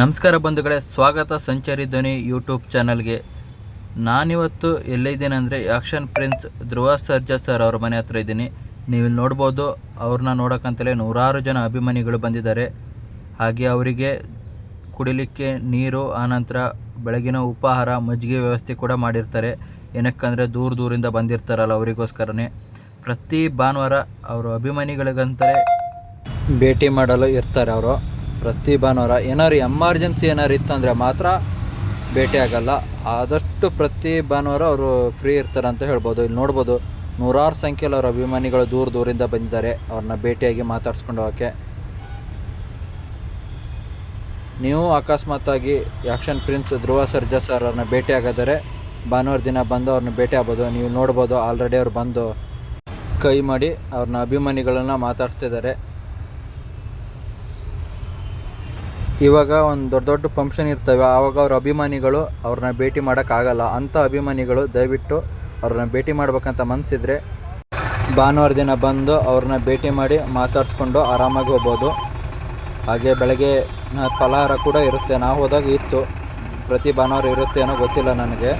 ನಮಸ್ಕಾರ ಬಂಧುಗಳೇ, ಸ್ವಾಗತ ಸಂಚಾರಿ ಧ್ವನಿ ಯೂಟ್ಯೂಬ್ ಚಾನಲ್ಗೆ ನಾನಿವತ್ತು ಎಲ್ಲಿದ್ದೀನಿ ಅಂದರೆ action prince Dhruva Sarja sir ಅವ್ರ ಮನೆ ಹತ್ರ ಇದ್ದೀನಿ. ನೀವು ಇಲ್ಲಿ ನೋಡ್ಬೋದು, ಅವ್ರನ್ನ ನೋಡೋಕ್ಕಂತಲೇ ನೂರಾರು ಜನ ಅಭಿಮಾನಿಗಳು ಬಂದಿದ್ದಾರೆ. ಹಾಗೆ ಅವರಿಗೆ ಕುಡಿಲಿಕ್ಕೆ ನೀರು, ಆನಂತರ ಬೆಳಗಿನ ಉಪಹಾರ, ಮಜ್ಜಿಗೆ ವ್ಯವಸ್ಥೆ ಕೂಡ ಮಾಡಿರ್ತಾರೆ. ಏನಕ್ಕಂದರೆ ದೂರ ದೂರಿಂದ ಬಂದಿರ್ತಾರಲ್ಲ ಅವರಿಗೋಸ್ಕರನೇ. ಪ್ರತಿ ಭಾನುವಾರ ಅವರು ಅಭಿಮಾನಿಗಳಿಗಂತಲೇ ಭೇಟಿ ಮಾಡಲು ಇರ್ತಾರೆ ಅವರು. ಪ್ರತಿ ಭಾನುವಾರ ಏನಾರು ಎಮರ್ಜೆನ್ಸಿ ಏನಾರು ಇತ್ತಂದರೆ ಮಾತ್ರ ಭೇಟಿ ಆಗಲ್ಲ. ಆದಷ್ಟು ಪ್ರತಿ ಭಾನುವಾರ ಅವರು ಫ್ರೀ ಇರ್ತಾರೆ ಅಂತ ಹೇಳ್ಬೋದು. ಇಲ್ಲಿ ನೋಡ್ಬೋದು, ನೂರಾರು ಸಂಖ್ಯೆಯಲ್ಲಿ ಅವರ ಅಭಿಮಾನಿಗಳು ದೂರ ದೂರಿಂದ ಬಂದಿದ್ದಾರೆ. ಅವ್ರನ್ನ ಭೇಟಿಯಾಗಿ ಮಾತಾಡ್ಸ್ಕೊಂಡು ಹೋಗೋಕ್ಕೆ. ನೀವು ಅಕಸ್ಮಾತಾಗಿ action prince Dhruva Sarja sir ಅವ್ರನ್ನ ಭೇಟಿ ಆಗಿದ್ದಾರೆ ಭಾನುವಾರ ದಿನ ಬಂದು ಅವ್ರನ್ನ ಭೇಟಿ ಆಗ್ಬೋದು. ನೀವು ನೋಡ್ಬೋದು, ಆಲ್ರೆಡಿ ಅವ್ರು ಬಂದು ಕೈ ಮಾಡಿ ಅವ್ರನ್ನ ಅಭಿಮಾನಿಗಳನ್ನು ಮಾತಾಡ್ತಿದ್ದಾರೆ ಇವಾಗ ಒಂದು ದೊಡ್ಡ ದೊಡ್ಡ ಫಂಕ್ಷನ್ ಇರ್ತವೆ. ಆವಾಗ ಅವ್ರ ಅಭಿಮಾನಿಗಳು ಅವ್ರನ್ನ ಭೇಟಿ ಮಾಡೋಕ್ಕಾಗಲ್ಲ. ಅಂಥ ಅಭಿಮಾನಿಗಳು ದಯವಿಟ್ಟು ಅವ್ರನ್ನ ಭೇಟಿ ಮಾಡ್ಬೇಕಂತ ಮನಸ್ಸಿದ್ರೆ ಭಾನುವಾರ ದಿನ ಬಂದು ಅವ್ರನ್ನ ಭೇಟಿ ಮಾಡಿ ಮಾತಾಡಿಸ್ಕೊಂಡು ಆರಾಮಾಗಿ ಹೋಗ್ಬೋದು. ಹಾಗೆ ಬೆಳಗ್ಗೆ ಫಲಹಾರ ಕೂಡ ಇರುತ್ತೆ. ನಾವು ಹೋದಾಗ ಇತ್ತು. ಪ್ರತಿ ಭಾನುವಾರ ಇರುತ್ತೆ ಏನೋ ಗೊತ್ತಿಲ್ಲ ನನಗೆ.